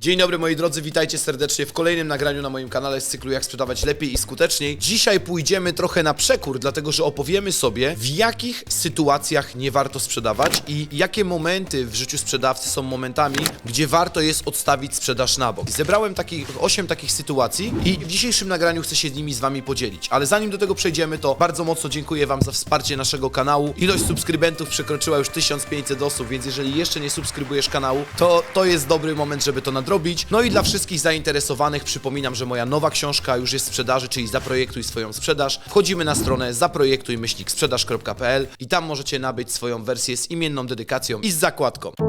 Dzień dobry moi drodzy, witajcie serdecznie w kolejnym nagraniu na moim kanale z cyklu Jak sprzedawać lepiej i skuteczniej. Dzisiaj pójdziemy trochę na przekór, dlatego że opowiemy sobie w jakich sytuacjach nie warto sprzedawać i jakie momenty w życiu sprzedawcy są momentami, gdzie warto jest odstawić sprzedaż na bok. Zebrałem takich 8 takich sytuacji i w dzisiejszym nagraniu chcę się z nimi z wami podzielić. Ale zanim do tego przejdziemy, to bardzo mocno dziękuję wam za wsparcie naszego kanału. Ilość subskrybentów przekroczyła już 1500 osób, więc jeżeli jeszcze nie subskrybujesz kanału, to to jest dobry moment, żeby to nadrobić. No i dla wszystkich zainteresowanych przypominam, że moja nowa książka już jest w sprzedaży, czyli Zaprojektuj swoją sprzedaż. Wchodzimy na stronę zaprojektuj myślnik sprzedaż.pl i tam możecie nabyć swoją wersję z imienną dedykacją i z zakładką.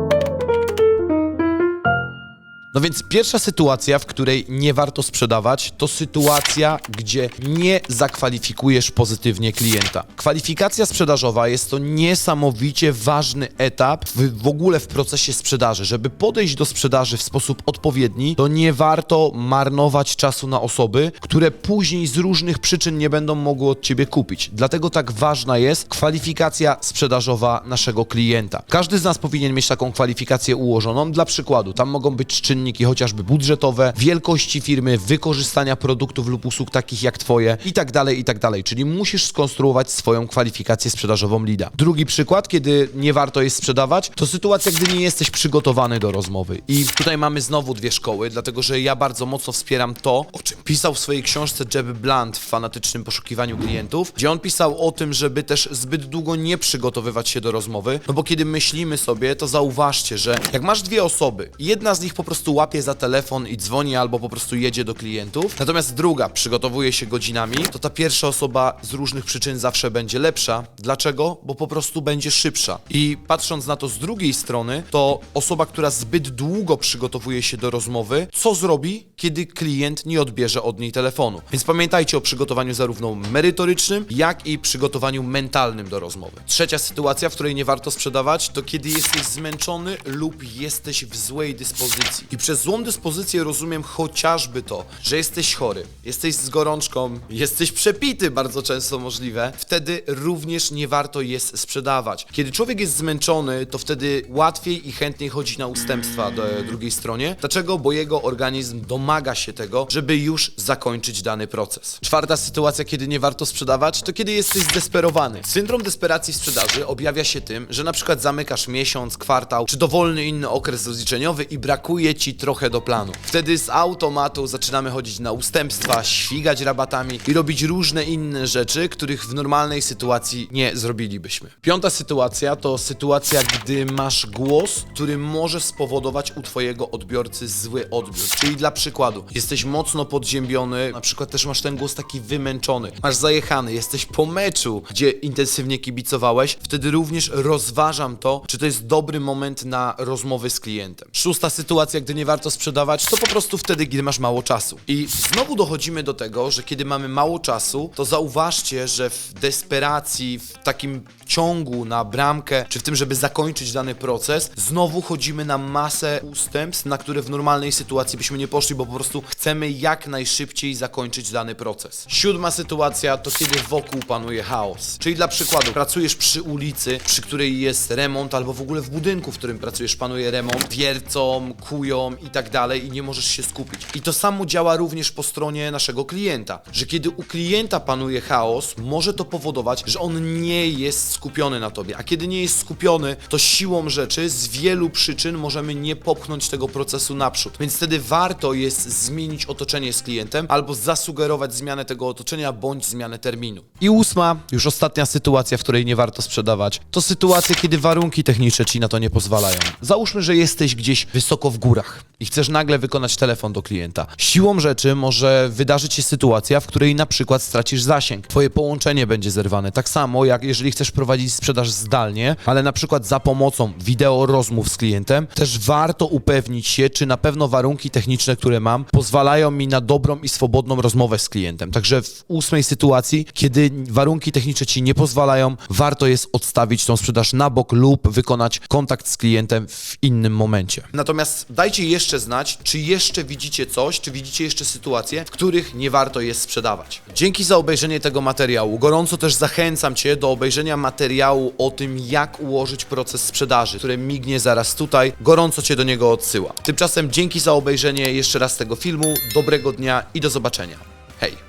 No więc pierwsza sytuacja, w której nie warto sprzedawać, to sytuacja, gdzie nie zakwalifikujesz pozytywnie klienta. Kwalifikacja sprzedażowa jest to niesamowicie ważny etap w, w ogóle w procesie sprzedaży. Żeby podejść do sprzedaży w sposób odpowiedni, to nie warto marnować czasu na osoby, które później z różnych przyczyn nie będą mogły od ciebie kupić. Dlatego tak ważna jest kwalifikacja sprzedażowa naszego klienta. Każdy z nas powinien mieć taką kwalifikację ułożoną. Dla przykładu, tam mogą być czynniki chociażby budżetowe, wielkości firmy, wykorzystania produktów lub usług takich jak twoje i tak dalej, i tak dalej. Czyli musisz skonstruować swoją kwalifikację sprzedażową lida. Drugi przykład, kiedy nie warto jest sprzedawać, to sytuacja, gdy nie jesteś przygotowany do rozmowy. I tutaj mamy znowu dwie szkoły, dlatego że ja bardzo mocno wspieram to, o czym pisał w swojej książce Jeb Blunt w fanatycznym poszukiwaniu klientów, gdzie on pisał o tym, żeby też zbyt długo nie przygotowywać się do rozmowy, no bo kiedy myślimy sobie, to zauważcie, że jak masz dwie osoby, jedna z nich po prostu łapie za telefon i dzwoni albo po prostu jedzie do klientów, natomiast druga przygotowuje się godzinami, to ta pierwsza osoba z różnych przyczyn zawsze będzie lepsza. Dlaczego? Bo po prostu będzie szybsza. I patrząc na to z drugiej strony, to osoba, która zbyt długo przygotowuje się do rozmowy, co zrobi, kiedy klient nie odbierze od niej telefonu. Więc pamiętajcie o przygotowaniu zarówno merytorycznym, jak i przygotowaniu mentalnym do rozmowy. Trzecia sytuacja, w której nie warto sprzedawać, to kiedy jesteś zmęczony lub jesteś w złej dyspozycji. I przez złą dyspozycję rozumiem chociażby to, że jesteś chory, jesteś z gorączką, jesteś przepity, bardzo często możliwe. Wtedy również nie warto jest sprzedawać. Kiedy człowiek jest zmęczony, to wtedy łatwiej i chętniej chodzi na ustępstwa do drugiej stronie. Dlaczego? Bo jego organizm domaga się tego, żeby już zakończyć dany proces. Czwarta sytuacja, kiedy nie warto sprzedawać, to kiedy jesteś zdesperowany. Syndrom desperacji sprzedaży objawia się tym, że na przykład zamykasz miesiąc, kwartał czy dowolny inny okres rozliczeniowy i brakuje ci trochę do planu. Wtedy z automatu zaczynamy chodzić na ustępstwa, świgać rabatami i robić różne inne rzeczy, których w normalnej sytuacji nie zrobilibyśmy. Piąta sytuacja to sytuacja, gdy masz głos, który może spowodować u twojego odbiorcy zły odbiór. Czyli dla przykładu, jesteś mocno podziębiony, na przykład też masz ten głos taki wymęczony, masz zajechany, jesteś po meczu, gdzie intensywnie kibicowałeś, wtedy również rozważam to, czy to jest dobry moment na rozmowy z klientem. Szósta sytuacja, gdy nie warto sprzedawać, to po prostu wtedy, gdy masz mało czasu. I znowu dochodzimy do tego, że kiedy mamy mało czasu, to zauważcie, że w desperacji, w takim ciągu na bramkę, czy w tym, żeby zakończyć dany proces, znowu chodzimy na masę ustępstw, na które w normalnej sytuacji byśmy nie poszli, bo po prostu chcemy jak najszybciej zakończyć dany proces. Siódma sytuacja to kiedy wokół panuje chaos. Czyli dla przykładu, pracujesz przy ulicy, przy której jest remont, albo w ogóle w budynku, w którym pracujesz, panuje remont, wiercą, kują i tak dalej i nie możesz się skupić. I to samo działa również po stronie naszego klienta, że kiedy u klienta panuje chaos, może to powodować, że on nie jest skupiony na tobie, a kiedy nie jest skupiony, to siłą rzeczy z wielu przyczyn możemy nie popchnąć tego procesu naprzód. Więc wtedy warto jest zmienić otoczenie z klientem albo zasugerować zmianę tego otoczenia bądź zmianę terminu. I ósma, już ostatnia sytuacja, w której nie warto sprzedawać, to sytuacja, kiedy warunki techniczne ci na to nie pozwalają. Załóżmy, że jesteś gdzieś wysoko w górach i chcesz nagle wykonać telefon do klienta. Siłą rzeczy może wydarzyć się sytuacja, w której na przykład stracisz zasięg. Twoje połączenie będzie zerwane. Tak samo jak jeżeli chcesz prowadzić sprzedaż zdalnie, ale na przykład za pomocą wideo rozmów z klientem, też warto upewnić się, czy na pewno warunki techniczne, które mam, pozwalają mi na dobrą i swobodną rozmowę z klientem. Także w ósmej sytuacji, kiedy warunki techniczne ci nie pozwalają, warto jest odstawić tą sprzedaż na bok lub wykonać kontakt z klientem w innym momencie. Natomiast dajcie jeszcze znać, czy jeszcze widzicie coś, czy widzicie jeszcze sytuacje, w których nie warto jest sprzedawać. Dzięki za obejrzenie tego materiału. Gorąco też zachęcam Cię do obejrzenia materiału materiału o tym, jak ułożyć proces sprzedaży, które mignie zaraz tutaj. Gorąco Cię do niego odsyłam. Tymczasem dzięki za obejrzenie jeszcze raz tego filmu, dobrego dnia i do zobaczenia. Hej!